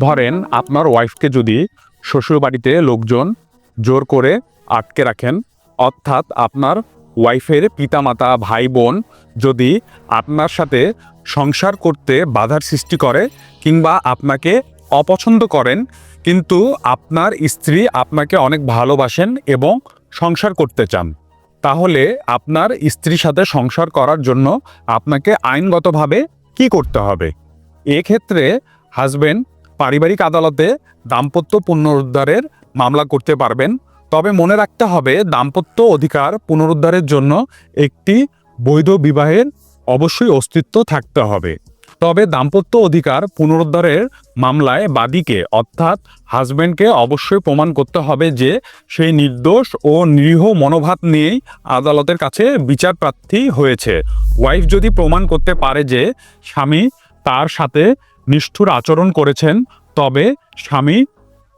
ধরেন আপনার ওয়াইফকে যদি শ্বশুরবাড়িতে লোকজন জোর করে আটকে রাখেন, অর্থাৎ আপনার ওয়াইফের পিতামাতা ভাই বোন যদি আপনার সাথে সংসার করতে বাধার সৃষ্টি করে কিংবা আপনাকে অপছন্দ করেন, কিন্তু আপনার স্ত্রী আপনাকে অনেক ভালোবাসেন এবং সংসার করতে চান, তাহলে আপনার স্ত্রীর সাথে সংসার করার জন্য আপনাকে আইনগতভাবে কি করতে হবে? এক্ষেত্রে হাজবেন্ড পারিবারিক আদালতে দাম্পত্য পুনরুদ্ধারের মামলা করতে পারবেন। তবে মনে রাখতে হবে, দাম্পত্য অধিকার পুনরুদ্ধারের জন্য একটি বৈধ বিবাহের অবশ্যই অস্তিত্ব থাকতে হবে। তবে দাম্পত্য অধিকার পুনরুদ্ধারের মামলায় বাদীকে, অর্থাৎ হাজব্যান্ডকে অবশ্যই প্রমাণ করতে হবে যে সেই নির্দোষ ও নিরীহ মনোভাব নিয়েই আদালতের কাছে বিচার প্রার্থী হয়েছে। ওয়াইফ যদি প্রমাণ করতে পারে যে স্বামী তার সাথে নিষ্ঠুর আচরণ করেছেন, তবে স্বামী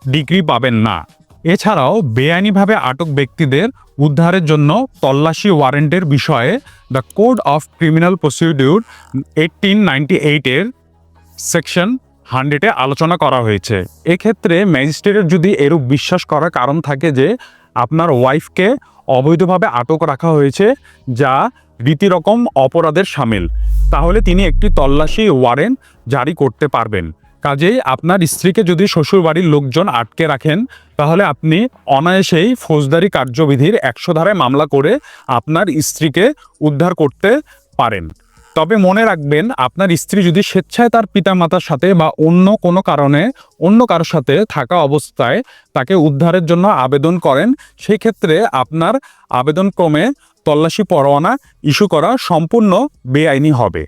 ডিগ্রি পাবেন না। এছাড়াও বেআইনিভাবে আটক ব্যক্তিদের উদ্ধারের জন্য তল্লাশি ওয়ারেন্টের বিষয়ে the code of criminal procedure eighteen ninety এইটের সেকশন হান্ড্রেডে আলোচনা করা হয়েছে। এক্ষেত্রে ম্যাজিস্ট্রেটের যদি এরূপ বিশ্বাস করার কারণ থাকে যে আপনার ওয়াইফকে অবৈধভাবে আটক রাখা হয়েছে, যা রীতিরকম অপরাধের সামিল। তাহলে তিনি একটি তল্লাশি ওয়ারেন্ট জারি করতে পারবেন। কাজেই আপনার স্ত্রীকে যদি শ্বশুরবাড়ির লোকজন আটকে রাখেন, তাহলে আপনি অনায়াসেই ফৌজদারি কার্যবিধির একশো ধারায় মামলা করে আপনার স্ত্রীকে উদ্ধার করতে পারেন। তবে মনে রাখবেন, আপনার স্ত্রী যদি স্বেচ্ছায় তার পিতামাতার সাথে বা অন্য কোনো কারণে অন্য কারোর সাথে থাকা অবস্থায় তাকে উদ্ধারের জন্য আবেদন করেন, সেই ক্ষেত্রে আপনার আবেদনক্রমে তল্লাশি পরোয়ানা ইস্যু করা সম্পূর্ণ বেআইনি হবে।